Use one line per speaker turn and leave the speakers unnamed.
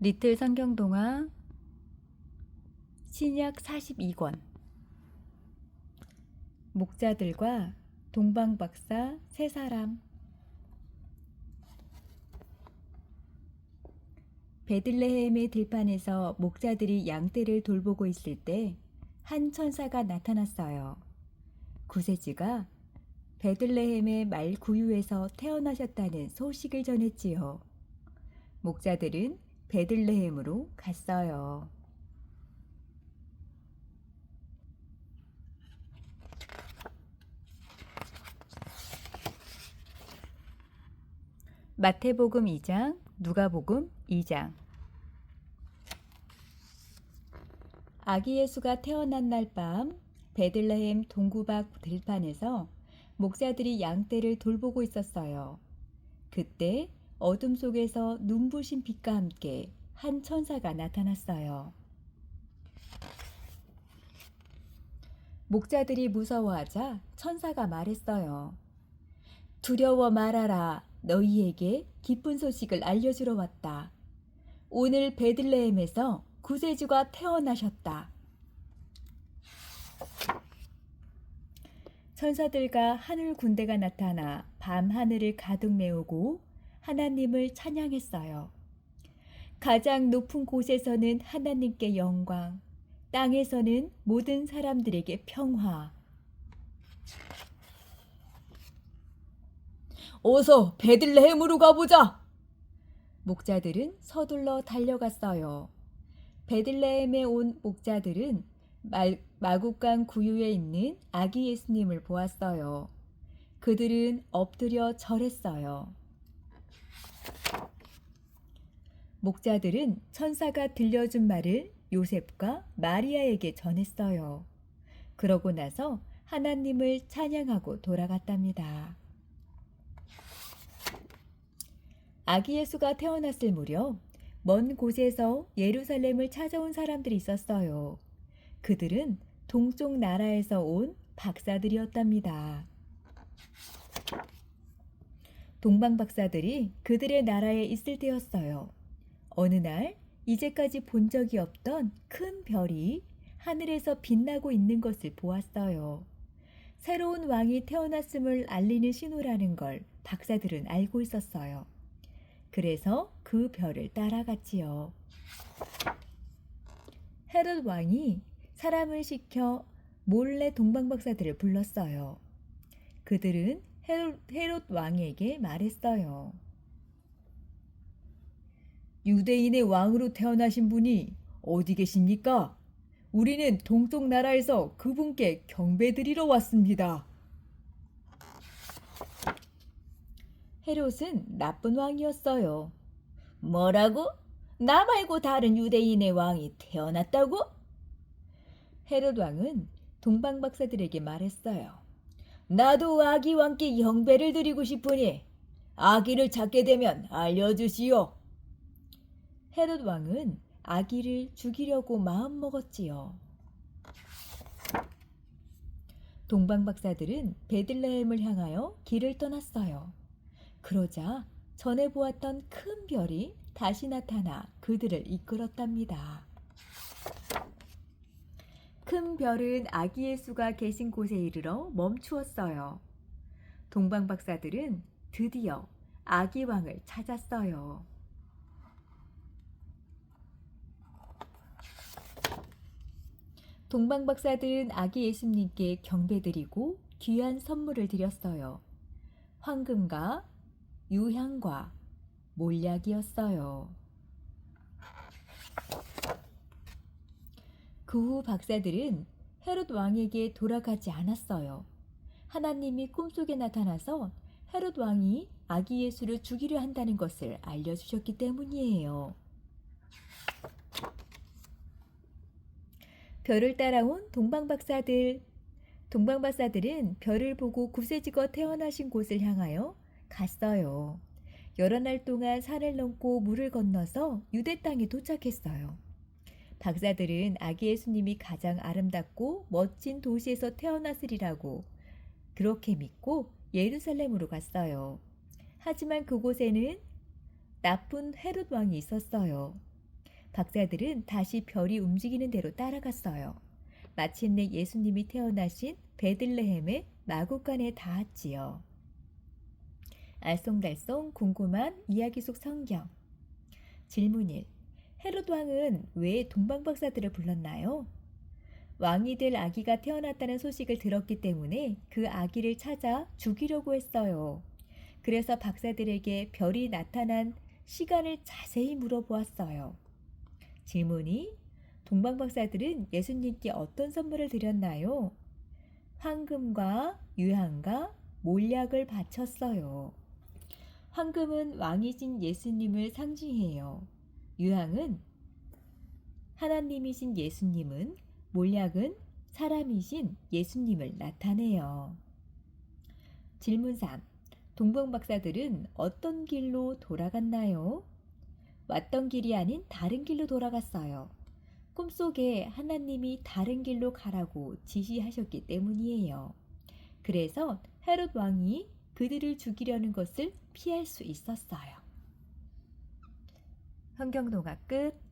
리틀 성경동화 신약 42권 목자들과 동방박사 세 사람 베들레헴의 들판에서 목자들이 양떼를 돌보고 있을 때 한 천사가 나타났어요. 구세주가 베들레헴의 말 구유에서 태어나셨다는 소식을 전했지요. 목자들은 베들레헴으로 갔어요. 마태복음 2장, 누가복음 2장. 아기 예수가 태어난 날 밤 베들레헴 동구박 들판에서 목자들이 양떼를 돌보고 있었어요. 그때 어둠 속에서 눈부신 빛과 함께 한 천사가 나타났어요. 목자들이 무서워하자 천사가 말했어요. 두려워 말아라. 너희에게 기쁜 소식을 알려주러 왔다. 오늘 베들레헴에서 구세주가 태어나셨다. 천사들과 하늘 군대가 나타나 밤 하늘을 가득 메우고 하나님을 찬양했어요. 가장 높은 곳에서는 하나님께 영광, 땅에서는 모든 사람들에게 평화. 어서 베들레헴으로 가보자. 목자들은 서둘러 달려갔어요. 베들레헴에 온 목자들은 말, 마국간 구유에 있는 아기 예수님을 보았어요. 그들은 엎드려 절했어요. 목자들은 천사가 들려준 말을 요셉과 마리아에게 전했어요. 그러고 나서 하나님을 찬양하고 돌아갔답니다. 아기 예수가 태어났을 무렵 먼 곳에서 예루살렘을 찾아온 사람들이 있었어요. 그들은 동쪽 나라에서 온 박사들이었답니다. 동방 박사들이 그들의 나라에 있을 때였어요. 어느 날 이제까지 본 적이 없던 큰 별이 하늘에서 빛나고 있는 것을 보았어요. 새로운 왕이 태어났음을 알리는 신호라는 걸 박사들은 알고 있었어요. 그래서 그 별을 따라갔지요. 헤롯 왕이 사람을 시켜 몰래 동방 박사들을 불렀어요. 그들은 헤롯, 헤롯 왕에게 말했어요. 유대인의 왕으로 태어나신 분이 어디 계십니까? 우리는 동쪽 나라에서 그분께 경배드리러 왔습니다. 헤롯은 나쁜 왕이었어요. 뭐라고? 나 말고 다른 유대인의 왕이 태어났다고? 헤롯 왕은 동방 박사들에게 말했어요. 나도 아기 왕께 영배를 드리고 싶으니 아기를 찾게 되면 알려주시오. 헤롯 왕은 아기를 죽이려고 마음먹었지요. 동방 박사들은 베들레헴을 향하여 길을 떠났어요. 그러자 전에 보았던 큰 별이 다시 나타나 그들을 이끌었답니다. 큰 별은 아기 예수가 계신 곳에 이르러 멈추었어요. 동방 박사들은 드디어 아기 왕을 찾았어요. 동방 박사들은 아기 예수님께 경배드리고 귀한 선물을 드렸어요. 황금과 유향과 몰약이었어요. 그 후 박사들은 헤롯 왕에게 돌아가지 않았어요. 하나님이 꿈속에 나타나서 헤롯 왕이 아기 예수를 죽이려 한다는 것을 알려주셨기 때문이에요. 별을 따라온 동방 박사들. 동방 박사들은 별을 보고 구세지거 태어나신 곳을 향하여 갔어요. 여러 날 동안 산을 넘고 물을 건너서 유대 땅에 도착했어요. 박사들은 아기 예수님이 가장 아름답고 멋진 도시에서 태어났으리라고 그렇게 믿고 예루살렘으로 갔어요. 하지만 그곳에는 나쁜 헤롯 왕이 있었어요. 박사들은 다시 별이 움직이는 대로 따라갔어요. 마침내 예수님이 태어나신 베들레헴의 마구간에 닿았지요. 알쏭달쏭 궁금한 이야기 속 성경. 질문 1. 헤롯 왕은 왜 동방 박사들을 불렀나요? 왕이 될 아기가 태어났다는 소식을 들었기 때문에 그 아기를 찾아 죽이려고 했어요. 그래서 박사들에게 별이 나타난 시간을 자세히 물어보았어요. 질문이 동방박사들은 예수님께 어떤 선물을 드렸나요? 황금과 유향과 몰약을 바쳤어요. 황금은 왕이신 예수님을 상징해요. 유향은 하나님이신 예수님은 몰약은 사람이신 예수님을 나타내요. 질문 3. 동방박사들은 어떤 길로 돌아갔나요? 왔던 길이 아닌 다른 길로 돌아갔어요. 꿈속에 하나님이 다른 길로 가라고 지시하셨기 때문이에요. 그래서 헤롯 왕이 그들을 죽이려는 것을 피할 수 있었어요. 성경동화 끝.